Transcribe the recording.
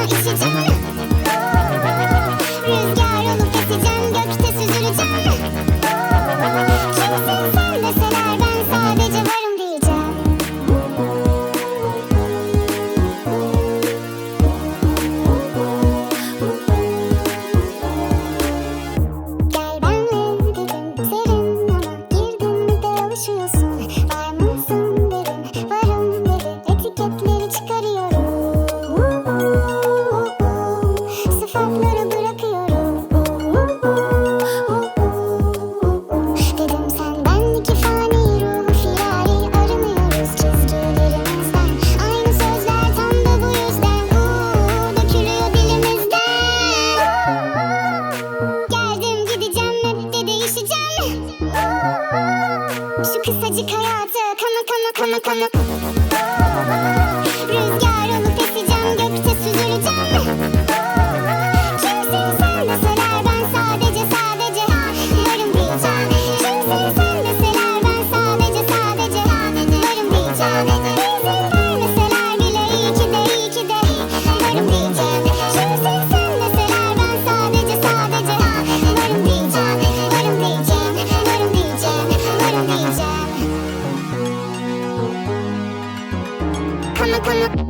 の一時 Dedim sen benlik fani ruhu firari arınıyoruz çizgilerimizden. Aynı sözler tam da bu yüzden. Uuu, dökülüyor dilimizden. Geldim gideceğim hep de değişeceğim Şu kısacık hayatı kana kana kana kana Rüzgar come, come, come.